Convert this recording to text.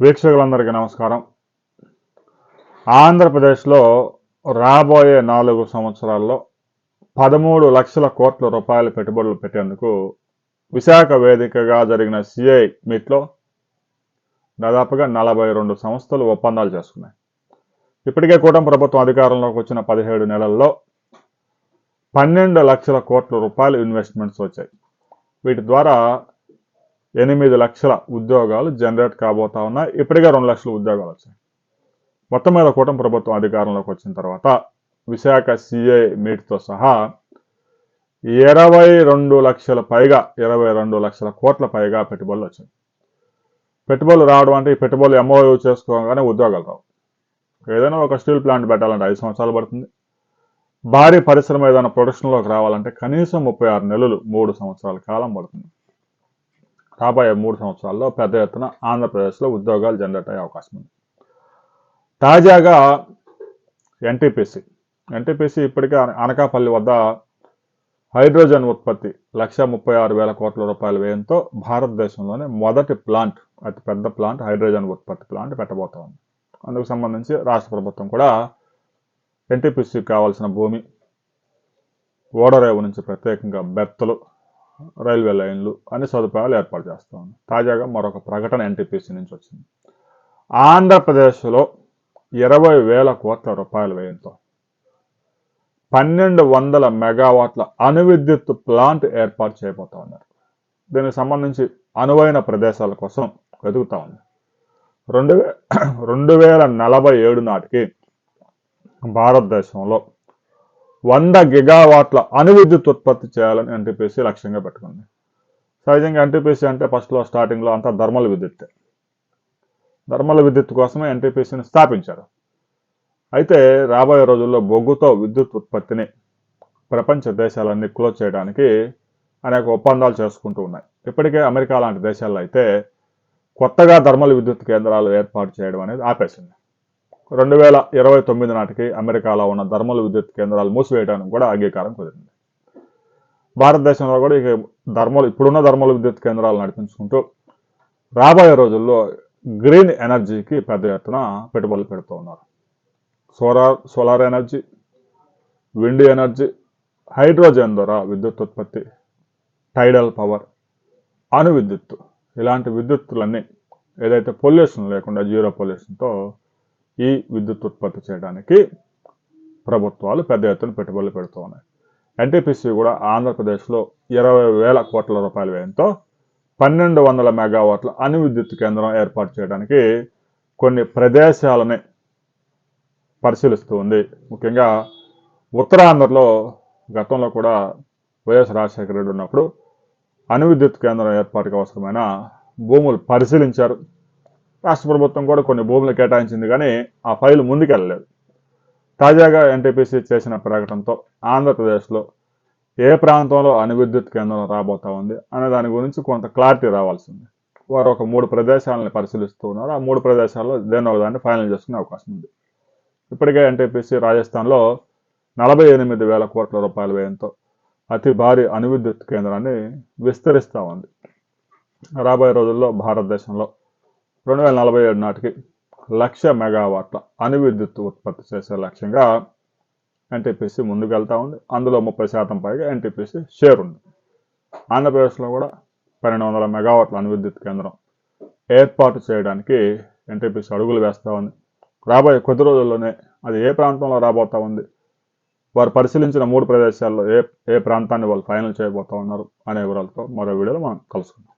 వీక్షకులందరికీ నమస్కారం. ఆంధ్రప్రదేశ్లో రాబోయే నాలుగు సంవత్సరాల్లో పదమూడు లక్షల కోట్ల రూపాయల పెట్టుబడులు పెట్టేందుకు విశాఖ వేదికగా జరిగిన సిఐ మీట్లో దాదాపుగా నలభై రెండు సంస్థలు ఒప్పందాలు చేసుకున్నాయి. ఇప్పటికే కూటమి ప్రభుత్వం అధికారంలోకి వచ్చిన పదిహేడు నెలల్లో పన్నెండు లక్షల కోట్ల రూపాయలు ఇన్వెస్ట్మెంట్స్ వచ్చాయి. వీటి ద్వారా ఎనిమిది లక్షల ఉద్యోగాలు జనరేట్ కాబోతా ఉన్నాయి. ఇప్పటికే రెండు లక్షల ఉద్యోగాలు వచ్చాయి. మొత్తం మీద కూటమి ప్రభుత్వం అధికారంలోకి వచ్చిన తర్వాత విశాఖ సిఐ మీట్తో సహా ఇరవై రెండు లక్షల పైగా ఇరవై రెండు లక్షల కోట్ల పైగా పెట్టుబడులు వచ్చాయి. పెట్టుబడులు రావడం అంటే ఈ పెట్టుబడులు ఎంఓయూ చేసుకోగానే ఉద్యోగాలు రావు. ఏదైనా ఒక స్టీల్ ప్లాంట్ పెట్టాలంటే ఐదు సంవత్సరాలు పడుతుంది. భారీ పరిశ్రమ ఏదైనా ప్రొడక్షన్లోకి రావాలంటే కనీసం ముప్పై ఆరు నెలలు మూడు సంవత్సరాల కాలం పడుతుంది. రాబోయే మూడు సంవత్సరాల్లో పెద్ద ఎత్తున ఆంధ్రప్రదేశ్లో ఉద్యోగాలు జనరేట్ అయ్యే అవకాశం ఉంది. తాజాగా ఎన్టీపీసీ ఎన్టీపీసీ ఇప్పటికే అనకాపల్లి వద్ద హైడ్రోజన్ ఉత్పత్తి లక్ష ముప్పై ఆరు వేల కోట్ల రూపాయల వ్యయంతో భారతదేశంలోనే మొదటి ప్లాంట్ అతి పెద్ద ప్లాంట్ హైడ్రోజన్ ఉత్పత్తి ప్లాంట్ పెట్టబోతా ఉంది. అందుకు సంబంధించి రాష్ట్ర ప్రభుత్వం కూడా ఎన్టీపీసీకి కావాల్సిన భూమి ఓడరేవు నుంచి ప్రత్యేకంగా బెర్తలు రైల్వే లైన్లు అన్ని సదుపాయాలు ఏర్పాటు చేస్తా ఉంది. తాజాగా మరొక ప్రకటన ఎన్టీపీసీ నుంచి వచ్చింది. ఆంధ్రప్రదేశ్లో ఇరవై వేల కోట్ల రూపాయల వ్యయంతో పన్నెండు వందల మెగావాట్ల అణు విద్యుత్ ప్లాంట్ ఏర్పాటు చేయబోతా ఉన్నారు. దీనికి సంబంధించి అనువైన ప్రదేశాల కోసం వెతుకుతా ఉంది. రెండు వే రెండు వేల నలభై ఏడు నాటికి భారతదేశంలో వంద గిగావాట్ల అణు విద్యుత్ ఉత్పత్తి చేయాలని ఎన్టీపీసీ లక్ష్యంగా పెట్టుకుంది. సహజంగా ఎన్టీపీసీ అంటే ఫస్ట్లో స్టార్టింగ్లో అంతా ధర్మల విద్యుత్ ధర్మల విద్యుత్ కోసమే ఎన్టీపీసీని స్థాపించారు. అయితే రాబోయే రోజుల్లో బొగ్గుతో విద్యుత్ ఉత్పత్తిని ప్రపంచ దేశాలన్నీ క్లోజ్ చేయడానికి అనేక ఒప్పందాలు చేసుకుంటూ ఉన్నాయి. ఇప్పటికే అమెరికా లాంటి దేశాల్లో అయితే కొత్తగా థర్మల్ విద్యుత్ కేంద్రాలు ఏర్పాటు చేయడం అనేది ఆపేసింది. రెండు వేల ఇరవై తొమ్మిది నాటికి అమెరికాలో ఉన్న థర్మల్ విద్యుత్ కేంద్రాలు మూసివేయడానికి కూడా అంగీకారం కుదిరింది. భారతదేశంలో కూడా ఇక ధర్మలు ఇప్పుడున్న ధర్మల విద్యుత్ కేంద్రాలు నడిపించుకుంటూ రాబోయే రోజుల్లో గ్రీన్ ఎనర్జీకి పెద్ద ఎత్తున పెట్టుబడులు పెడుతూ ఉన్నారు. Solar solar energy wind energy hydrogen ద్వారా విద్యుత్ ఉత్పత్తి టైడల్ పవర్ అణు విద్యుత్తు ఇలాంటి విద్యుత్తులన్నీ ఏదైతే పొల్యూషన్ లేకుండా జీరో పొల్యూషన్తో ఈ విద్యుత్ ఉత్పత్తి చేయడానికి ప్రభుత్వాలు పెద్ద ఎత్తున పెట్టుబడులు పెడుతూ ఉన్నాయి. ఎన్టీపీసీ కూడా ఆంధ్రప్రదేశ్లో ఇరవై వేల కోట్ల రూపాయల వ్యయంతో పన్నెండు వందల మెగావాట్ల అణు విద్యుత్ కేంద్రం ఏర్పాటు చేయడానికి కొన్ని ప్రదేశాలని పరిశీలిస్తూ ఉంది. ముఖ్యంగా ఉత్తరాంధ్రలో గతంలో కూడా వైఎస్ రాజశేఖర రెడ్డి ఉన్నప్పుడు అణు విద్యుత్ కేంద్రం ఏర్పాటుకు అవసరమైన భూములు పరిశీలించారు. రాష్ట్ర ప్రభుత్వం కూడా కొన్ని భూములు కేటాయించింది కానీ ఆ ఫైల్ ముందుకెళ్ళలేదు. తాజాగా ఎన్టీపీసీ చేసిన ప్రకటనతో ఆంధ్రప్రదేశ్లో ఏ ప్రాంతంలో అణువిద్యుత్ కేంద్రం రాబోతా ఉంది అనే దాని గురించి కొంత క్లారిటీ రావాల్సింది. వారు ఒక మూడు ప్రదేశాలను పరిశీలిస్తూ ఉన్నారు. ఆ మూడు ప్రదేశాల్లో దేని ఒక దాన్ని ఫైనల్ చేసుకునే అవకాశం ఉంది. ఇప్పటికే ఎన్టీపీసీ రాజస్థాన్లో నలభై ఎనిమిది వేల కోట్ల రూపాయల వ్యయంతో అతి భారీ అణు విద్యుత్ కేంద్రాన్ని విస్తరిస్తూ ఉంది. రాబోయే రోజుల్లో భారతదేశంలో రెండు వేల నలభై ఏడు నాటికి లక్ష మెగావాట్ల అణు విద్యుత్ ఉత్పత్తి చేసే లక్ష్యంగా ఎన్టీపీసీ ముందుకు వెళ్తా ఉంది. అందులో ముప్పై శాతం పైగా ఎన్టీపీసీ షేర్ ఉంది. ఆంధ్రప్రదేశ్లో కూడా పన్నెండు వందల మెగావాట్ల అణు విద్యుత్ కేంద్రం ఏర్పాటు చేయడానికి ఎన్టీపీసీ అడుగులు వేస్తూ ఉంది. రాబోయే కొద్ది రోజుల్లోనే అది ఏ ప్రాంతంలో రాబోతా ఉంది? వారు పరిశీలించిన మూడు ప్రదేశాల్లో ఏ ఏ ప్రాంతాన్ని వాళ్ళు ఫైనల్ చేయబోతా ఉన్నారు అనే వివరాలతో మరో వీడియోలో మనం కలుసుకుందాం.